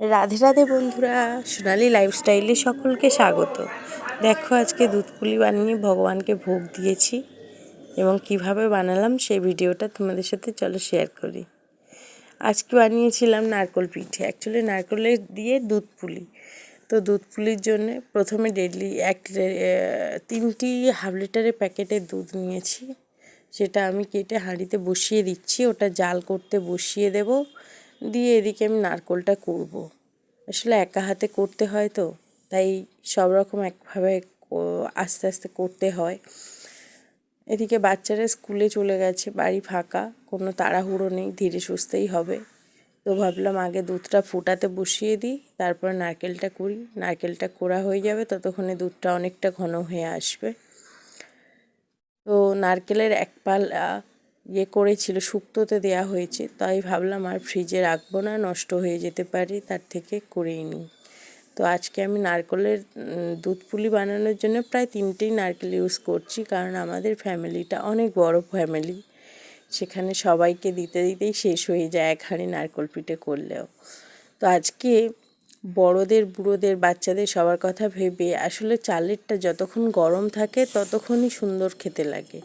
রাধে রাধে বন্ধুরা, সোনালি লাইফস্টাইলে সকলকে স্বাগত। দেখো, আজকে দুধ পুলি বানিয়ে ভগবানকে ভোগ দিয়েছি এবং কীভাবে বানালাম সেই ভিডিওটা তোমাদের সাথে চলো শেয়ার করি। আজকে বানিয়েছিলাম নারকল পিঠে অ্যাকচুয়ালি নারকলের দিয়ে দুধ পুলি তো দুধ পুলির জন্য প্রথমে ডেডলি এক তিনটি হাফ লিটারের প্যাকেটের দুধ নিয়েছি। সেটা আমি কেটে হাঁড়িতে বসিয়ে দিচ্ছি, ওটা জাল করতে বসিয়ে দেব। দিয়ে এদিকে আমি নারকলটা করব। আসলে একা হাতে করতে হয় তো, তাই সব রকম একভাবে আস্তে আস্তে করতে হয়। এদিকে বাচ্চারা স্কুলে চলে গেছে, বাড়ি ফাঁকা, কোনো তাড়াহুড়ো নেই, ধীরে সুস্থেই হবে। তো ভাবলাম আগে দুধটা ফুটাতে বসিয়ে দিই, তারপর নারকেলটা করি। নারকেলটা কোরা হয়ে যাবে, ততক্ষণে দুধটা অনেকটা ঘন হয়ে আসবে। তো নারকেলের এক পালা ইয়ে করেছিল শুক্তোতে দেয়া হয়েছে। তাই ভাবলাম আর ফ্রিজে রাখব না, নষ্ট হয়ে যেতে পারে, তার থেকে করেই নিই। তো আজকে আমি নারকেলের দুধ পুলি বানানোর জন্য প্রায় তিনটেই নারকেল ইউজ করছি, কারণ আমাদের ফ্যামিলিটা অনেক বড় ফ্যামিলি। সেখানে সবাইকে দিতে দিতেই শেষ হয়ে যায় এক হাঁড়ি নারকেল পিঠে করলেও। তো আজকে বড়দের, বুড়োদের, বাচ্চাদের সবার কথা ভেবে আসলে চালেরটা যতক্ষণ গরম থাকে, ততক্ষণই সুন্দর খেতে লাগে।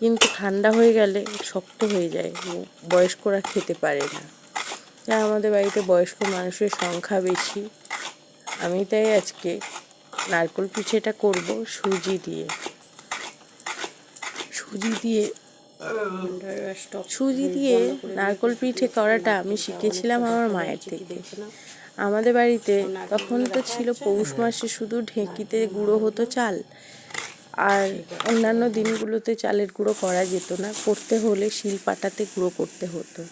কিন্তু ঠান্ডা হয়ে গেলে শক্ত হয়ে যায়, বয়স্করা খেতে পারে না। তাই আমাদের বাড়িতে বয়স্ক মানুষের সংখ্যা বেশি। আমি তাই আজকে নারকল পিঠেটা করব সুজি দিয়ে। সুজি দিয়ে সুজি দিয়ে নারকল পিঠে করাটা আমি শিখেছিলাম আমার মায়ের থেকে। আমাদের বাড়িতে তখন তো ছিল পৌষ মাসে শুধু ঢেঁকিতে গুঁড়ো হতো চাল আর অন্যান্য দিনগুলোতে চালের গুঁড়ো করা যেত না। করতে হলে শিল পাটাতে গুঁড়ো করতে হতো।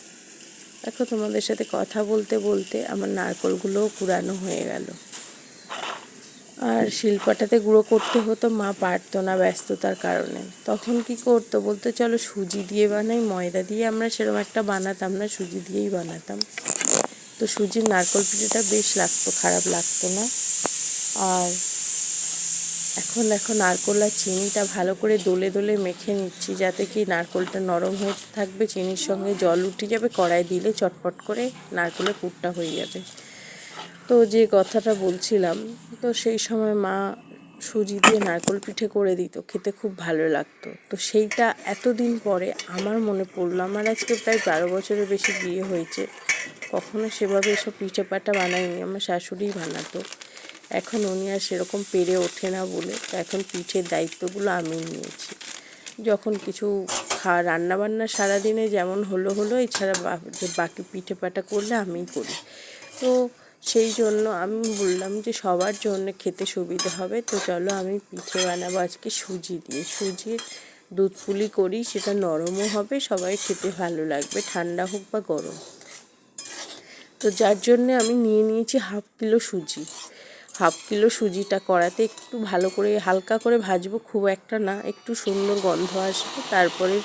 দেখো, তোমাদের সাথে কথা বলতে বলতে আমার নারকলগুলোও কুড়ানো হয়ে গেল। আর শিলপাটাতে গুঁড়ো করতে হতো, মা পারতো না ব্যস্ততার কারণে। তখন কি করতো বলতো, চলো সুজি দিয়ে বানাই, ময়দা দিয়ে আমরা সেরকম একটা বানাতাম না, সুজি দিয়েই বানাতাম। তো সুজির নারকল পিঠেটা বেশ লাগতো, খারাপ লাগতো না। আর এখন এখন নারকোল আর চিনিটা ভালো করে দোলে দোলে মেখে নিচ্ছি, যাতে কি নারকোলটা নরম হয়ে থাকবে। চিনির সঙ্গে জল উঠে যাবে, কড়াই দিলে চটপট করে নারকোলের পুরটা হয়ে যাবে। তো যে কথাটা বলছিলাম, তো সেই সময় মা সুজি দিয়ে নারকোল পিঠে করে দিত, খেতে খুব ভালো লাগতো। তো সেইটা এতদিন পরে আমার মনে পড়ল, আমার আজকে প্রায় বারো বছরের বেশি বিয়ে হয়েছে, কখনো সেভাবে এসব পিঠে পাটা বানাইনি, আমার শাশুড়িই বানাতো। এখন উনি আর সেরকম পেরে ওঠে না বলে এখন পিঠের দায়িত্বগুলো আমি নিয়েছি। যখন কিছু খা, রান্নাবান্না সারাদিনে যেমন হলো হলো, এছাড়া বাকি পিঠে পাটা করলে আমিই করি। তো সেই জন্য আমি বললাম যে সবার জন্য খেতে সুবিধা হবে, তো চলো আমি পিঠে বানাবো আজকে সুজি দিয়ে। সুজির দুধ পুলি করি, সেটা নরমও হবে, সবাই খেতে ভালো লাগবে, ঠান্ডা হোক বা গরম। তো যার জন্য আমি নিয়ে নিয়েছি হাফ কিলো সুজি। হাফ কিলো সুজিটা কড়াতে একটু ভালো করে হালকা করে ভাজবো, খুব একটা না, একটু সুন্দর গন্ধ আসবে। তারপরে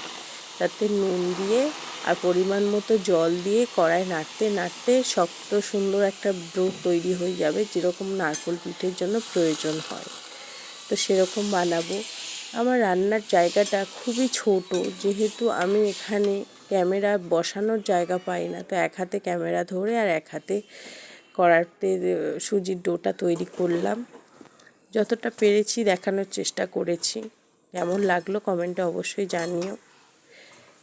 তাতে নুন দিয়ে আর পরিমাণ মতো জল দিয়ে কড়াই নাড়তে নাড়তে শক্ত সুন্দর একটা ডো তৈরি হয়ে যাবে, যেরকম নারকোল পিঠের জন্য প্রয়োজন হয়। তো সেরকম বানাবো। আমার রান্নার জায়গাটা খুবই ছোট, যেহেতু আমি এখানে ক্যামেরা বসানোর জায়গা পাই না, তো এক হাতে ক্যামেরা ধরে আর এক হাতে কড়াতে সুজির ডোটা তৈরি করলাম। যতটা পেরেছি দেখানোর চেষ্টা করেছি। কেমন লাগল কমেন্টে অবশ্যই জানিও।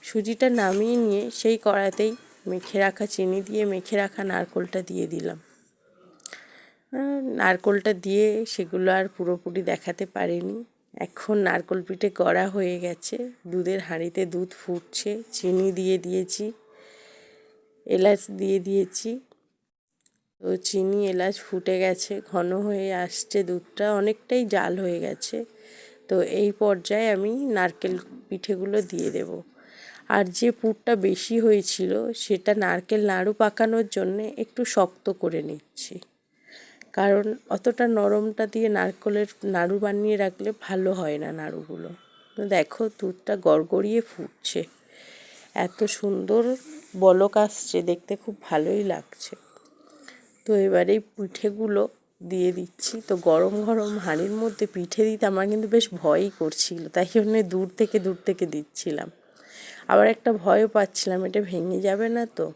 সুজিটা নামিয়ে নিয়ে সেই কড়াতেই মেখে রাখা চিনি দিয়ে মেখে রাখা নারকোলটা দিয়ে দিলাম। নারকোলটা দিয়ে সেগুলো আর পুরোপুরি দেখাতে পারিনি। এখন নারকোল পিঠে গড়া হয়ে গেছে। দুধের হাঁড়িতে দুধ ফুটছে। চিনি দিয়ে দিয়েছি। এলাচ দিয়ে দিয়েছি। তো চিনি, এলাচ ফুটে গেছে, ঘন হয়ে আসছে দুধটা, অনেকটাই জাল হয়ে গেছে। তো এই পর্যায়ে আমি নারকেল পিঠেগুলো দিয়ে দেব। আর যে পুরটা বেশি হয়েছিল, সেটা নারকেল নাড়ু পাকানোর জন্য একটু শক্ত করে নিচ্ছি। কারণ অতটা নরমটা দিয়ে নারকেলের নাড়ু বানিয়ে রাখলে ভালো হয় না নাড়ুগুলো। দেখো, দুধটা গড়গড়িয়ে ফুটছে। এত সুন্দর বলক আসছে, দেখতে খুব ভালোই লাগছে। তো এবারে এই পিঠেগুলো দিয়ে দিচ্ছি। তো গরম গরম হাঁড়ির মধ্যে পিঠে দিতে আমার কিন্তু বেশ ভয়ই করছিল, তাই জন্য দূর থেকে দূর থেকে দিচ্ছিলাম। আবার একটা ভয়ও পাচ্ছিলাম, এটা ভেঙে যাবে না তো।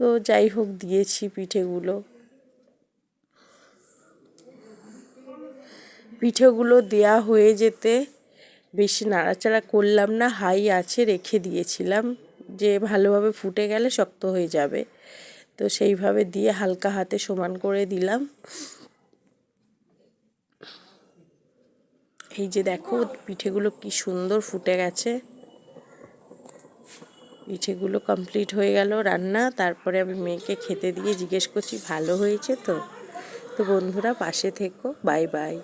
তো যাই হোক, দিয়েছি পিঠেগুলো। পিঠেগুলো দেয়া হয়ে যেতে বেশি নাড়াচাড়া করলাম না, হাই আছে রেখে দিয়েছিলাম। যে ভালোভাবে ফুটে গেলে শক্ত হয়ে যাবে। তো সেইভাবে দিয়ে হালকা হাতে সমান করে দিলাম। এই যে দেখো, পিঠেগুলো কি সুন্দর ফুটে গেছে। পিঠেগুলো কমপ্লিট হয়ে গেল রান্না। তারপরে আমি মেয়েকে খেতে দিয়ে জিজ্ঞেস করছি, ভালো হয়েছে তো? তো বন্ধুরা, পাশে থেকো, বাই বাই।